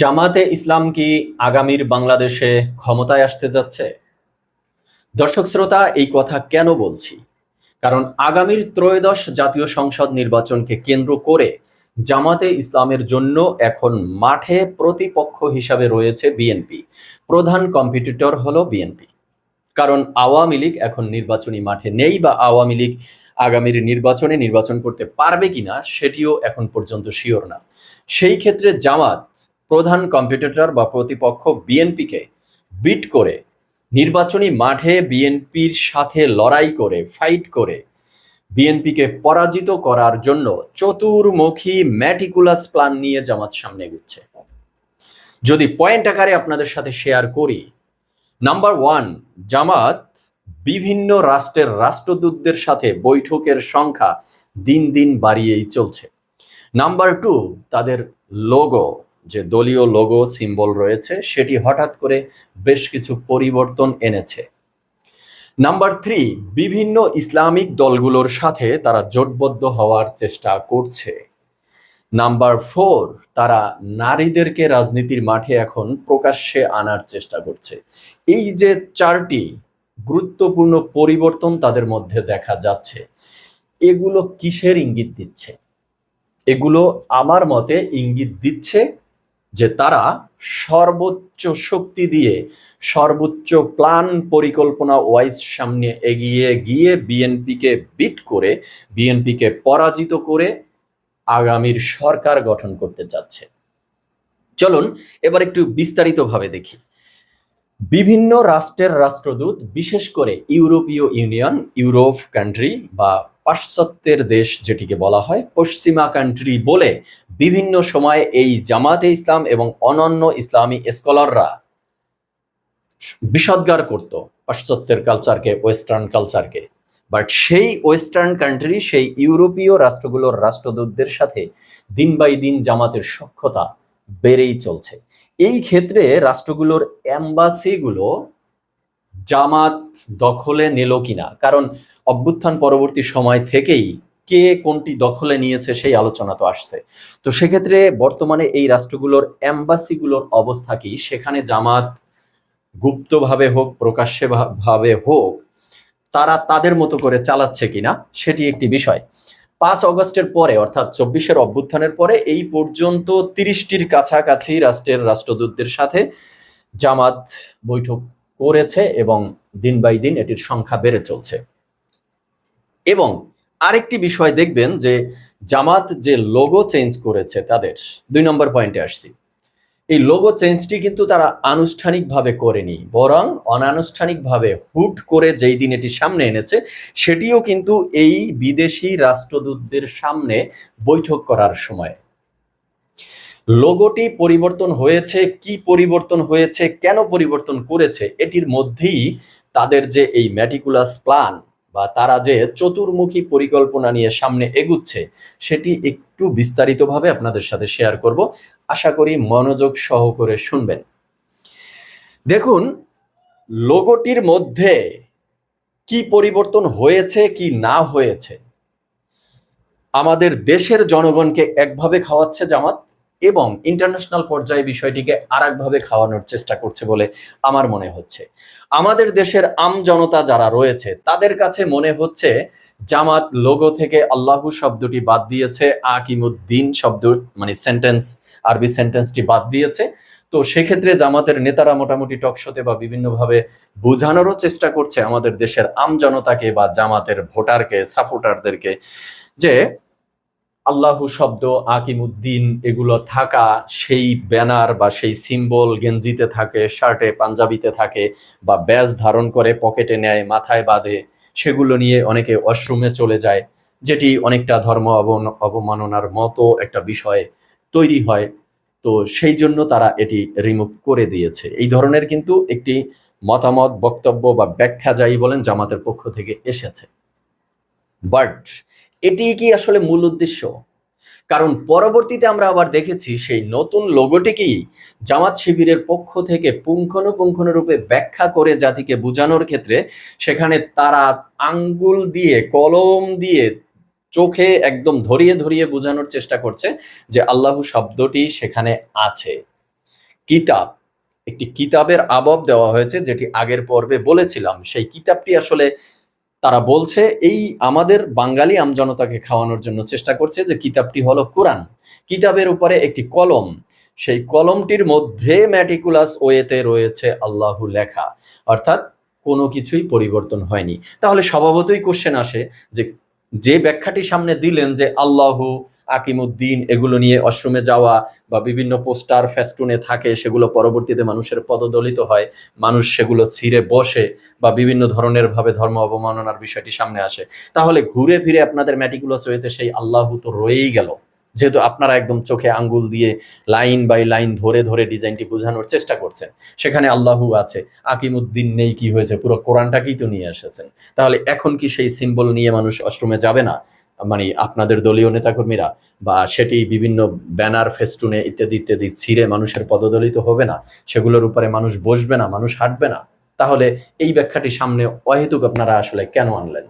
জামাতে ইসলাম কি আগামীর বাংলাদেশে ক্ষমতায় আসতে যাচ্ছে? দর্শক শ্রোতা, এই কথা কেন বলছি? কারণ আগামীর ত্রয়োদশ জাতীয় সংসদ নির্বাচনকে কেন্দ্র করে জামাতে ইসলামের জন্য এখন মাঠে প্রতিপক্ষ হিসাবে রয়েছে বিএনপি। প্রধান কম্পিটিটর হলো বিএনপি। কারণ আওয়ামী লীগ এখন নির্বাচনী মাঠে নেই বা আওয়ামী লীগ আগামীর নির্বাচনে নির্বাচন করতে পারবে কিনা সেটিও এখন পর্যন্ত শিওর না। সেই ক্ষেত্রে জামাত প্রধান কম্পিটিটর বা প্রতিপক্ষ বিএনপিকে বিট করে নির্বাচনী মাঠে বিএনপির সাথে লড়াই করে ফাইট করে বিএনপিকে পরাজিত করার জন্য চতুর্মুখী ম্যাটিকুলাস প্ল্যান নিয়ে জামাত সামনে এগুচ্ছে। যদি পয়েন্ট আকারে আপনাদের সাথে শেয়ার করি নাম্বার ওয়ান জামাত বিভিন্ন রাষ্ট্রের রাষ্ট্রদূতদের সাথে বৈঠকের সংখ্যা দিন দিন বাড়িয়েই চলছে। নাম্বার টু তাদের লোগো যে দলীয় লোগো সিম্বল রয়েছে, সেটি হঠাৎ করে বেশ কিছু পরিবর্তন এনেছে। নাম্বার থ্রি বিভিন্ন ইসলামিক দলগুলোর সাথে তারা জোটবদ্ধ হওয়ার চেষ্টা করছে। নাম্বার ফোর তারা নারীদেরকে রাজনীতির মাঠে এখন প্রকাশ্যে আনার চেষ্টা করছে। এই যে চারটি গুরুত্বপূর্ণ পরিবর্তন তাদের মধ্যে দেখা যাচ্ছে, এগুলো কিসের ইঙ্গিত দিচ্ছে? এগুলো আমার মতে ইঙ্গিত দিচ্ছে যে তারা সর্বোচ্চ শক্তি দিয়ে সর্বোচ্চ প্ল্যান পরিকল্পনা ওয়াইজ সামনে এগিয়ে গিয়ে বিএনপিকে বিট করে, বিএনপিকে পরাজিত করে আগামীর সরকার গঠন করতে চাচ্ছে। চলুন এবার একটু বিস্তারিতভাবে দেখি। বিভিন্ন রাষ্ট্রের রাষ্ট্রদূত, বিশেষ করে ইউরোপীয় ইউনিয়ন, ইউরোপ কান্ট্রি বা পাশ্চাত্যের দেশ যেটিকে বলা হয় পশ্চিমা কান্ট্রি বলে বিভিন্ন সময়ে এই জামাতে ইসলাম এবং অনন্য ইসলামী স্কলাররা বিষদগার করত পাশ্চাত্যের কালচারকে ওয়েস্টার্ন কালচারকে বাট সেই ওয়েস্টার্ন কান্ট্রি সেই ইউরোপীয় রাষ্ট্রগুলোর রাষ্ট্রদূতদের সাথে দিন বাই দিন জামাতের সক্ষতা বেড়েই চলছে। এই ক্ষেত্রে রাষ্ট্রগুলোর অ্যাম্বাসিগুলো জামাত দখলে নিল কিনা? কারণ অভ্যুত্থান পরবর্তী সময় থেকেই কে কোনটি দখলে নিয়েছে সেই আলোচনা তো আসছে। তো সেক্ষেত্রে বর্তমানে এই রাষ্ট্রগুলোর অ্যাম্বাসিগুলোর অবস্থা কি? সেখানে জামাত গুপ্তভাবে হোক, প্রকাশ্যে ভাবে হোক, তারা তাদের মতো করে চালাচ্ছে কিনা সেটি একটি বিষয়। পাঁচ অগস্টের পরে, অর্থাৎ চব্বিশের অভ্যুত্থানের পরে, এই পর্যন্ত তিরিশটির কাছাকাছি রাষ্ট্রের রাষ্ট্রদূতদের সাথে জামাত বৈঠক করেছে এবং দিন বাই দিন এটির সংখ্যা বেড়ে চলছে। এবং আরেকটি বিষয় দেখবেন যে জামাত যে লোগো চেঞ্জ করেছে তাদের, দুই নম্বর পয়েন্টে আসছি। এই লোগো চেঞ্জটি কিন্তু তারা আনুষ্ঠানিকভাবে করেনি, বরং অনানুষ্ঠানিকভাবে হুট করে যেই দিন এটি সামনে এনেছে, সেটিও কিন্তু এই বিদেশি রাষ্ট্রদূতদের সামনে বৈঠক করার সময়। লোগোটি পরিবর্তন হয়েছে, কি পরিবর্তন হয়েছে, কেন পরিবর্তন করেছে, এটির মধ্যেই তাদের যে এই ম্যাটিকুলাস প্ল্যান বা তারা যে চতুর্মুখী পরিকল্পনা নিয়ে সামনে এগুচ্ছে, সেটি একটু বিস্তারিতভাবে আপনাদের সাথে শেয়ার করব। আশা করি মনোযোগ সহ করে শুনবেন। দেখুন লোগোটির মধ্যে কি পরিবর্তন হয়েছে, কি না হয়েছে, আমাদের দেশের জনগণকে একভাবে খাওয়াচ্ছে জামাত এবং ইন্টারন্যাশনাল পর্যায়ে বিষয়টিকে আর একভাবে খাওয়ানোর চেষ্টা করছে বলে আমার মনে হচ্ছে। আমাদের দেশের আম জনতা যারা রয়েছে, তাদের কাছে মনে হচ্ছে জামাত লোগো থেকে আল্লাহু শব্দটি বাদ দিয়েছে, আকিমুদ্দিন শব্দ মানে সেন্টেন্স আরবি সেন্টেন্সটি বাদ দিয়েছে। তো সেক্ষেত্রে জামাতের নেতারা মোটামুটি টকশোতে বা বিভিন্নভাবে বোঝানোরও চেষ্টা করছে আমাদের দেশের আম জনতাকে বা জামাতের ভোটারকে সাপোর্টারদেরকে যে আল্লাহু শব্দ, আকিমুদ্দিন এগুলো থাকা সেই ব্যানার বা সেই সিম্বল গেঞ্জিতে থাকে, শার্টে, পাঞ্জাবিতে থাকে বা ব্যাজ ধারণ করে পকেটে নেয়, মাথায় বাঁধে, সেগুলো নিয়ে অনেকে ওয়াশরুমে চলে যায়, যেটি অনেকটা ধর্ম অবমাননার মতো একটা বিষয় তৈরি হয়। তো সেই জন্য তারা এটি রিমুভ করে দিয়েছে। এই ধরনের কিন্তু একটি মতামত, বক্তব্য বা ব্যাখ্যা যাই বলেন জামাতের পক্ষ থেকে এসেছে। বাট এটি কি আসলে মূল উদ্দেশ্য? কারণ পরবর্তীতে আমরা আবার দেখেছি সেই নতুন লোগোটিকেই জামাত শিবিরের পক্ষ থেকে পুঙ্খানুপুঙ্খানুরূপে ব্যাখ্যা করে জাতিকে বোঝানোর ক্ষেত্রে সেখানে তারা আঙ্গুল দিয়ে, কলম দিয়ে চোখে একদম ধরিয়ে ধরিয়ে বোঝানোর চেষ্টা করছে যে আল্লাহু শব্দটি সেখানে আছে। কিতাব, একটি কিতাবের আবব দেওয়া হয়েছে যেটি আগের পর্বে বলেছিলাম। সেই কিতাবটি আসলে তারা বলছে, এই আমাদের বাঙালি আমজনতাকে খাওয়ানোর জন্য চেষ্টা করছে যে কিতাবটি হলো কোরআন। কিতাবের উপরে একটি কলম। সেই কলমটির মধ্যে ম্যাটিকুলাস ওয়েতে রয়েছে আল্লাহু লেখা। অর্থাৎ কোনো কিছুই পরিবর্তন হয়নি। তাহলে স্বভাবতই কোশ্চেন আসে যে যে ব্যাখ্যাটি সামনে দিলেন যে আল্লাহু আকিমুদ্দিন, এগুলো নিয়ে অশ্রমে যাওয়া বা বিভিন্ন পোস্টার ফ্যাস্টুনে থাকে, সেগুলো পরবর্তীতে মানুষের পদদলিত হয়, মানুষ সেগুলো ছিঁড়ে বসে বা বিভিন্ন ধরনের ভাবে ধর্ম অবমাননার বিষয়টি সামনে আসে। তাহলে ঘুরে ফিরে আপনাদের ম্যাটিকুলাস হইতে সেই আল্লাহ তো রয়েই গেল। যেহেতু আপনারা একদম চোখে আঙ্গুল দিয়ে লাইন বাই লাইন ধরে ধরে ডিজাইনটি বোঝানোর চেষ্টা করছেন, সেখানে আল্লাহু আছে, আকিমুদ্দিন নেই কি হয়েছে, পুরো কোরআনটাকেই তো নিয়ে এসেছেন। তাহলে এখন কি সেই সিম্বল নিয়ে মানুষ অশ্রমে যাবে না? মানে আপনাদের দলীয় নেতাকর্মীরা বা সেটি বিভিন্ন ব্যানার, ফেস্টুনে ইত্যাদি ইত্যাদি ছিঁড়ে মানুষের পদদলিত হবে না, সেগুলোর উপরে মানুষ বসবে না, মানুষ হাঁটবে না। তাহলে এই ব্যাখ্যাটি সামনে অহেতুক আপনারা আসলে কেন আনলেন?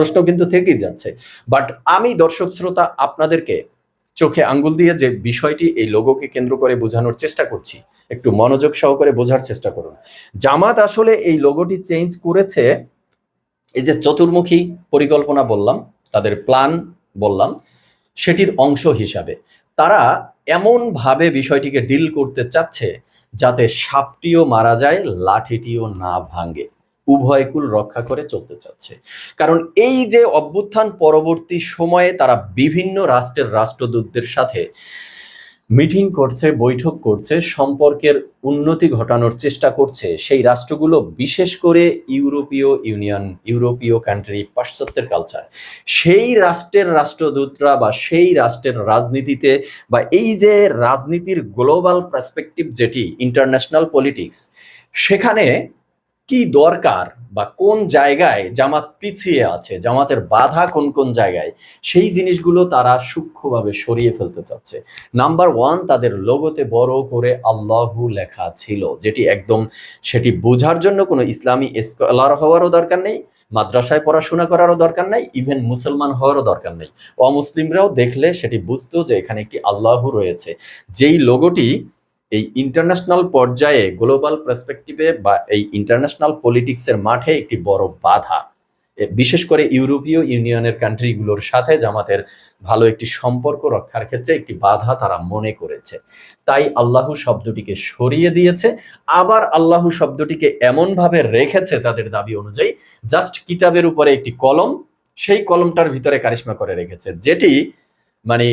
প্রশ্ন কিন্তু থেকেই যাচ্ছে। বাট আমি দর্শক শ্রোতা আপনাদেরকে চোখে আঙ্গুল দিয়ে যে বিষয়টি এই লোগোকে কেন্দ্র করে বোঝানোর চেষ্টা করছি, একটু মনোযোগ সহকারে বোঝার চেষ্টা করুন। জামাত আসলে এই লোগোটি চেঞ্জ করেছে, এই যে চতুর্মুখী পরিকল্পনা বললাম, তাদের প্ল্যান বললাম, সেটির অংশ হিসাবে। তারা এমনভাবে বিষয়টিকে ডিল করতে চাচ্ছে যাতে সাপটিও মারা যায়, লাঠিটিও না ভাঙে। উভয়কুল রক্ষা করে চলতে চাচ্ছে। কারণ এই যে অভ্যুত্থান পরবর্তী সময়ে তারা বিভিন্ন রাষ্ট্রের রাষ্ট্রদূতদের সাথে মিটিং করছে, বৈঠক করছে, সম্পর্কের উন্নতি ঘটানোর চেষ্টা করছে। সেই রাষ্ট্রগুলো বিশেষ করে ইউরোপীয় ইউনিয়ন, ইউরোপীয় কান্ট্রি পাশ্চাত্যের কালচার সেই রাষ্ট্রের রাষ্ট্রদূতরা বা সেই রাষ্ট্রের রাজনীতিতে বা এই যে রাজনীতির গ্লোবাল পার্সপেক্টিভ যেটি ইন্টারন্যাশনাল পলিটিক্স সেখানে কি দরকার বা কোন জায়গায় জামাত পিছিয়ে আছে, জামাতের বাধা কোন কোন জায়গায়, সেই জিনিসগুলো তারা সূক্ষ্মভাবে সরিয়ে ফেলতে চাচ্ছে। নাম্বার ওয়ান তাদের লোগোতে বড় করে আল্লাহু লেখা ছিল, যেটি একদম সেটি বোঝার জন্য কোনো ইসলামী স্কলার হওয়ারও দরকার নেই, মাদ্রাসায় পড়াশোনা করারও দরকার নেই ইভেন মুসলমান হওয়ারও দরকার নেই। অমুসলিমরাও দেখলে সেটি বুঝতো যে এখানে একটি আল্লাহু রয়েছে। যেই লোগোটি এই ইন্টারন্যাশনাল পর্যায়ে গ্লোবাল পার্সপেক্টিভে বা এই ইন্টারন্যাশনাল পলিটিক্সের মাঠে একটি বড় বাধা। বিশেষ করে ইউরোপীয় ইউনিয়নের কান্ট্রিগুলোর সাথে জামাতের ভালো একটি সম্পর্ক রক্ষার ক্ষেত্রে একটি বাধা তারা মনে করেছে। তাই আল্লাহু শব্দটিকে সরিয়ে দিয়েছে, আবার আল্লাহু শব্দটিকে এমনভাবে রেখেছে তাদের দাবি অনুযায়ী জাস্ট কিতাবের উপরে একটি কলম, সেই কলমটার ভিতরে কারিশমা করে রেখেছে, যেটি মানে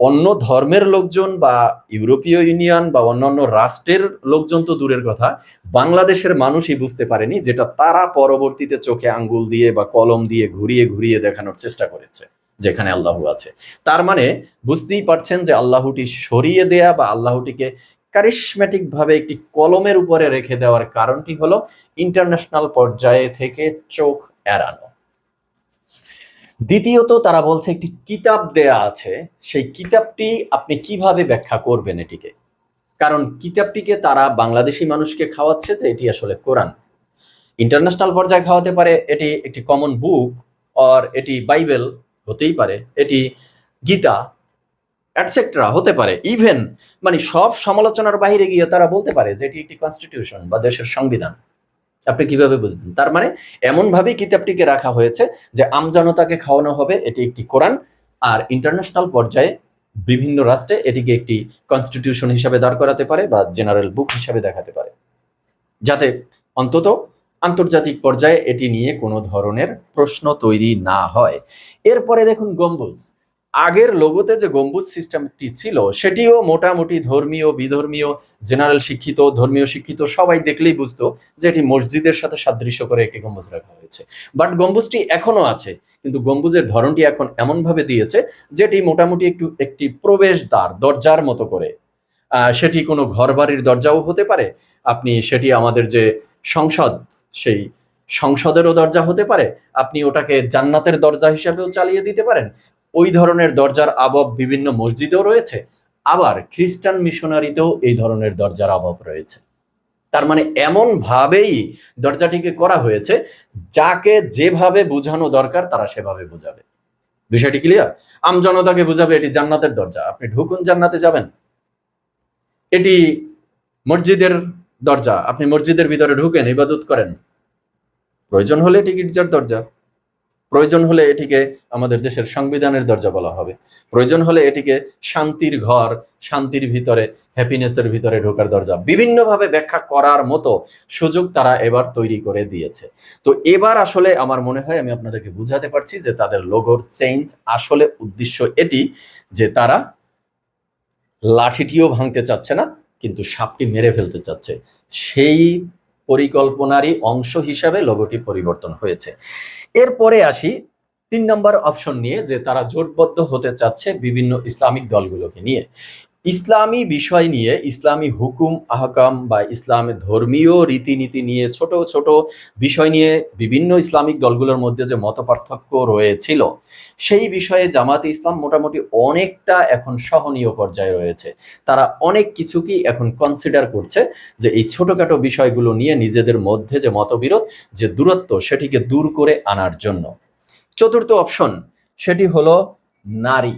অন্য ধর্মের লোকজন বা ইউরোপীয় ইউনিয়ন বা অন্যান্য রাষ্ট্রের লোকজন তো দূরের কথা, বাংলাদেশের মানুষই বুঝতে পারেনি যেটা তারা পরবর্তীতে চোখে আঙ্গুল দিয়ে বা কলম দিয়ে ঘুরিয়ে ঘুরিয়ে দেখানোর চেষ্টা করেছে, যেখানে আল্লাহু আছে। তার মানে বুঝতেই পারছেন যে আল্লাহটি সরিয়ে দেয়া বা আল্লাহটিকে কারিশমেটিক ভাবে একটি কলমের উপরে রেখে দেওয়ার কারণটি হলো ইন্টারন্যাশনাল পর্যায়ে থেকে চোখ এড়ানো। দ্বিতীয়ত তারা বলছে একটি কিতাব দেয়া আছে। সেই কিতাবটি আপনি কীভাবে ব্যাখ্যা করবেন এটিকে? কারণ কিতাবটিকে তারা বাংলাদেশি মানুষকে খাওয়াচ্ছে যে এটি আসলে কোরআন। ইন্টারন্যাশনাল পর্যায়ে খাওয়াতে পারে, এটি একটি কমন বুক, অর এটি বাইবেল হতেই পারে, এটি গীতা অ্যাটসেট্রা হতে পারে। ইভেন মানে সব সমালোচনার বাইরে গিয়ে তারা বলতে পারে যে এটি একটি কনস্টিটিউশন বা দেশের সংবিধান। আপনি কীভাবে বুঝবেন? তার মানে এমনভাবেই কিতাবটিকে রাখা হয়েছে যে আমজনতাকে খাওয়ানো হবে, এটি একটি কোরআন, আর ইন্টারন্যাশনাল পর্যায়ে বিভিন্ন রাষ্ট্রে এটিকে একটি কনস্টিটিউশন হিসাবে দাঁড় করাতে পারে বা জেনারেল বুক হিসাবে দেখাতে পারে। যাতে অন্তত আন্তর্জাতিক পর্যায়ে এটি নিয়ে কোনো ধরনের প্রশ্ন তৈরি না হয়। এরপরে দেখুন গম্বুজ। আগের লোগোতে যে গম্বুজ সিস্টেমটি ছিল, সেটিও মোটামুটি ধর্মীয়, বিধর্মীয় জেনারেল শিক্ষিত, ধর্মীয় শিক্ষিত সবাই দেখলেই বুঝতো যে এটি মসজিদের সাথে সাদৃশ্য করে একটি গম্বুজ রাখা হয়েছে। বাট গম্বুজটি এখনও আছে, কিন্তু গম্বুজের ধরনটি এখন এমনভাবে দিয়েছে যেটি মোটামুটি একটু, একটি প্রবেশদ্বার, দরজার মতো করে। সেটি কোনো ঘরবাড়ির দরজাও হতে পারে, আপনি সেটি আমাদের যে সংসদ, সেই সংসদেরও দরজা হতে পারে, আপনি ওটাকে জান্নাতের দরজা হিসাবেও চালিয়ে দিতে পারেন। ওই ধরনের দরজার আবব বিভিন্ন মসজিদেও রয়েছে, আবার খ্রিস্টান মিশনারিতেও এই ধরনের দরজার অভাব রয়েছে। তার মানে এমন ভাবেই দরজাটিকে করা হয়েছে, যাকে যেভাবে বোঝানো দরকার তারা সেভাবে বোঝাবে। বিষয়টি ক্লিয়ার আমজনতাকে বোঝাবে এটি জান্নাতের দরজা। আপনি ঢুকুন, জান্নাতে যাবেন। এটি মসজিদের দরজা। আপনি মসজিদের ভিতরে ঢুকেন, ইবাদত করেন। প্রয়োজন হলে এটি গির্জার দরজা। প্রয়োজন হলে এটিকে আমাদের দেশের সংবিধানের দরজা বলা হবে। প্রয়োজন হলে এটিকে শান্তির ঘর, শান্তির ভিতরে হ্যাপিনেসের ভিতরে ঢোকার দরজা বিভিন্নভাবে ব্যাখ্যা করার মতো সুযোগ তারা এবার তৈরি করে দিয়েছে। তো এবার আসলে আমার মনে হয় আমি আপনাদেরকে বুঝাতে পারছি যে তাদের লোগোর চেঞ্জ আসলে উদ্দেশ্য এটি যে তারা লাঠিটিও ভাঙতে চাচ্ছে না, কিন্তু সাপটি মেরে ফেলতে চাচ্ছে। সেই পরিকল্পনারই অংশ হিসাবে লোগোটি পরিবর্তন হয়েছে। এরপরে আসি তিন নম্বর অপশন নিয়ে যে তারা জোটবদ্ধ হতে চাচ্ছে বিভিন্ন ইসলামিক দলগুলোকে নিয়ে। ইসলামী বিষয় নিয়ে ইসলামী হুকুম, আহকাম বা ইসলামের ধর্মীয় রীতিনীতি নিয়ে ছোট ছোট বিষয় নিয়ে বিভিন্ন ইসলামিক দলগুলোর মধ্যে যে মতপার্থক্য রয়েছিল, সেই বিষয়ে জামাতে ইসলাম মোটামুটি অনেকটা এখন সহনীয় পর্যায়ে রয়েছে। তারা অনেক কিছুকেই এখন কনসিডার করছে যে এই ছোটখাটো বিষয়গুলো নিয়ে নিজেদের মধ্যে যে মতবিরোধ, যে দূরত্ব, সেটিকে দূর করে আনার জন্য। চতুর্থ অপশন সেটি হলো নারী।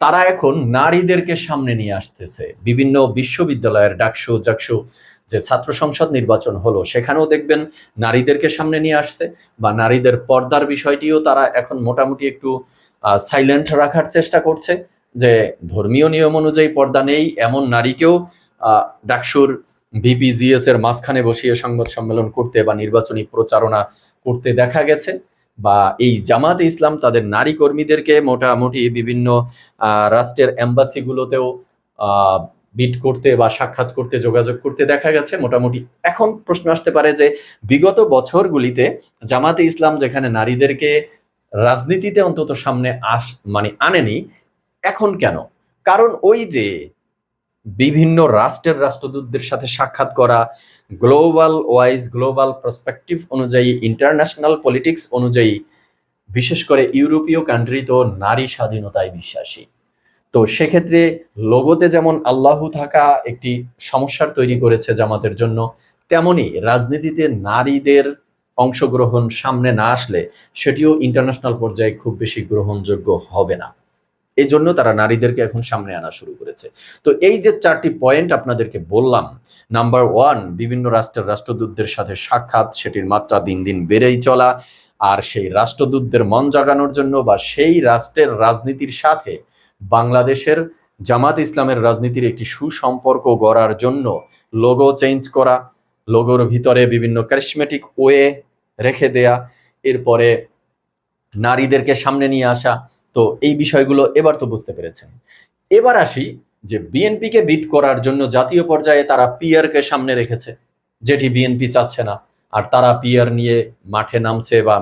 তারা এখন নারীদেরকে সামনে নিয়ে আসতেছে। বিভিন্ন বিশ্ববিদ্যালয়ের ডাকসু, জাকসু যে ছাত্র সংসদ নির্বাচন হলো, সেখানেও দেখবেন নারীদেরকে সামনে নিয়ে আসছে বা নারীদের পর্দার বিষয়টিও তারা এখন মোটামুটি একটু সাইলেন্ট রাখার চেষ্টা করছে যে ধর্মীয় নিয়ম অনুযায়ী পর্দা নেই, এমন নারীকেও ডাকসুর বিপিজিএস এর মাঝখানে বসিয়ে সংবাদ সম্মেলন করতে বা নির্বাচনী প্রচারণা করতে দেখা গেছে। বা এই জামাতে ইসলাম তাদের নারী কর্মীদেরকে মোটামুটি বিভিন্ন রাষ্ট্রের এম্বাসিগুলোতেও আহ, বিট করতে বা সাক্ষাৎ করতে যোগাযোগ করতে দেখা গেছে। মোটামুটি এখন প্রশ্ন আসতে পারে যে বিগত বছরগুলিতে জামাতে ইসলাম যেখানে নারীদেরকে রাজনীতিতে অন্তত সামনে আস মানে আনেনি এখন কেন? কারণ ওই যে বিভিন্ন রাষ্ট্রের রাষ্ট্রদূতদের সাথে সাক্ষাৎ করা, গ্লোবাল ওয়াইজ, গ্লোবাল পার্সপেক্টিভ অনুযায়ী, ইন্টারন্যাশনাল পলিটিক্স অনুযায়ী, বিশেষ করে ইউরোপীয় কান্ট্রি তো নারী স্বাধীনতায় বিশ্বাসী। তো সেক্ষেত্রে লোগোতে যেমন আল্লাহু থাকা একটি সমস্যার তৈরি করেছে জামাতের জন্য, তেমনি রাজনীতিতে নারীদের অংশগ্রহণ সামনে না আসলে সেটিও ইন্টারন্যাশনাল পর্যায়ে খুব বেশি গ্রহণযোগ্য হবে না। এই জন্য তারা নারীদেরকে এখন সামনে আনা শুরু করেছে। তো এই যে চারটি পয়েন্ট আপনাদেরকে বললাম নাম্বার ওয়ান বিভিন্ন রাষ্ট্রের রাষ্ট্রদূতদের সাথে সাক্ষাৎ, সেটির মাত্রা দিন দিন বেড়েই চলা, আর সেই রাষ্ট্রদূতদের মন জাগানোর জন্য বা সেই রাষ্ট্রের রাজনীতির সাথে বাংলাদেশের জামাত ইসলামের রাজনীতির একটি সুসম্পর্ক গড়ার জন্য লোগো চেঞ্জ করা লোগোর ভিতরে বিভিন্ন ক্যারিসমেটিক ওয়ে রেখে দেয়া, এরপরে নারীদেরকে সামনে নিয়ে আসা তো এই বিষয়গুলো এবার তো বুঝতে পেরেছেন। এবার আসি যে বিএনপিকে বিট করার জন্য জাতীয় পর্যায়ে তারা পিয়ারকে সামনে রেখেছে, যেটি বিএনপি চাচ্ছে না। আর তারা পিয়ার নিয়ে মাঠে নামছে বা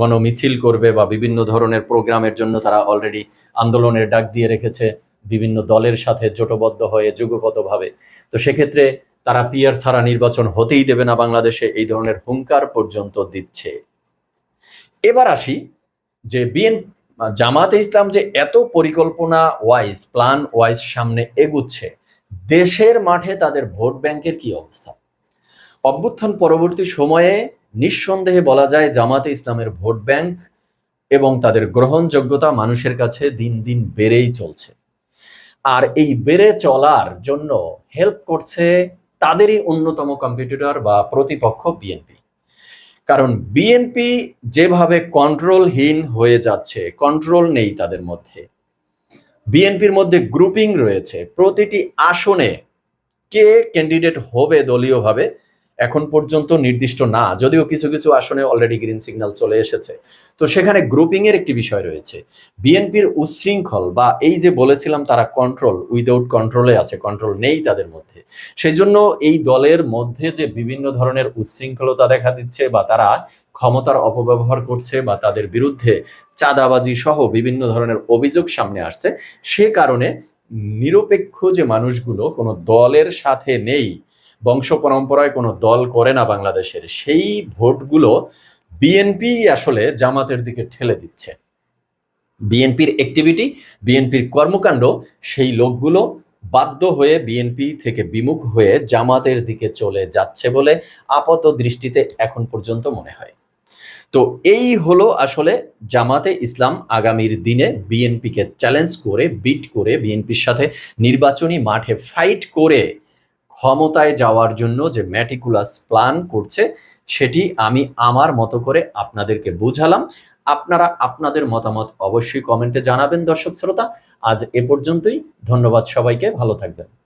গণমিছিল করবে বা বিভিন্ন ধরনের প্রোগ্রামের জন্য তারা অলরেডি আন্দোলনের ডাক দিয়ে রেখেছে, বিভিন্ন দলের সাথে জোটবদ্ধ হয়ে, যুগপতভাবে। তো সেক্ষেত্রে তারা পিয়ার ছাড়া নির্বাচন হতেই দেবে না বাংলাদেশে, এই ধরনের হুঙ্কার পর্যন্ত দিচ্ছে। এবার আসি যে বিএন জামাতে ইসলাম যে এত পরিকল্পনা ওয়াইজ প্ল্যান ওয়াইজ সামনে এগুচ্ছে, দেশের মাঠে তাদের ভোট ব্যাংকের কি অবস্থা? অভ্যুত্থান পরবর্তী সময়ে নিঃসন্দেহে বলা যায় জামাতে ইসলামের ভোট ব্যাংক এবং তাদের গ্রহণযোগ্যতা মানুষের কাছে দিন দিন বেড়েই চলছে। আর এই বেড়ে চলার জন্য হেল্প করছে তাদেরই অন্যতম কম্পিটিটর বা প্রতিপক্ষ বিএনপি কারণ বিএনপি যেভাবে কন্ট্রোলহীন হয়ে যাচ্ছে কন্ট্রোল নেই তাদের মধ্যে। বিএনপির মধ্যে গ্রুপিং রয়েছে। প্রতিটি আসনে কে ক্যান্ডিডেট হবে দলীয়ভাবে এখন পর্যন্ত নির্দিষ্ট না, যদিও কিছু কিছু আসনে অলরেডি গ্রিন সিগন্যাল চলে এসেছে। তো সেখানে গ্রুপিং এর একটি বিষয় রয়েছে। বিএনপির উচ্ছৃঙ্খল বা এই যে বলেছিলাম তারা কন্ট্রোল উইদাউট কন্ট্রোলে আছে কন্ট্রোল নেই তাদের মধ্যে। সেই জন্য এই দলের মধ্যে যে বিভিন্ন ধরনের উচ্ছৃঙ্খলতা দেখা দিচ্ছে বা তারা ক্ষমতার অপব্যবহার করছে বা তাদের বিরুদ্ধে চাঁদাবাজি সহ বিভিন্ন ধরনের অভিযোগ সামনে আসছে, সে কারণে নিরপেক্ষ যে মানুষগুলো কোনো দলের সাথে নেই বংশ পরম্পরায় কোনো দল করে না বাংলাদেশের। সেই ভোটগুলো বিএনপি আসলে জামাতের দিকে ঠেলে দিচ্ছে। বিএনপির অ্যাক্টিভিটি বিএনপির কর্মকাণ্ড, সেই লোকগুলো বাধ্য হয়ে বিএনপি থেকে বিমুখ হয়ে জামাতের দিকে চলে যাচ্ছে বলে আপাত দৃষ্টিতে এখন পর্যন্ত মনে হয়। তো এই হলো আসলে জামাতে ইসলাম আগামীর দিনে বিএনপিকে চ্যালেঞ্জ করে বিট করে বিএনপির সাথে নির্বাচনী মাঠে ফাইট করে ক্ষমতায় যাওয়ার জন্য যে ম্যাটিকুলাস প্ল্যান করছে, সেটি আমি আমার মতো করে আপনাদেরকে বুঝালাম। আপনারা আপনাদের মতামত অবশ্যই কমেন্টে জানাবেন, দর্শক শ্রোতা। আজ এ পর্যন্তই। ধন্যবাদ সবাইকে। ভালো থাকবেন।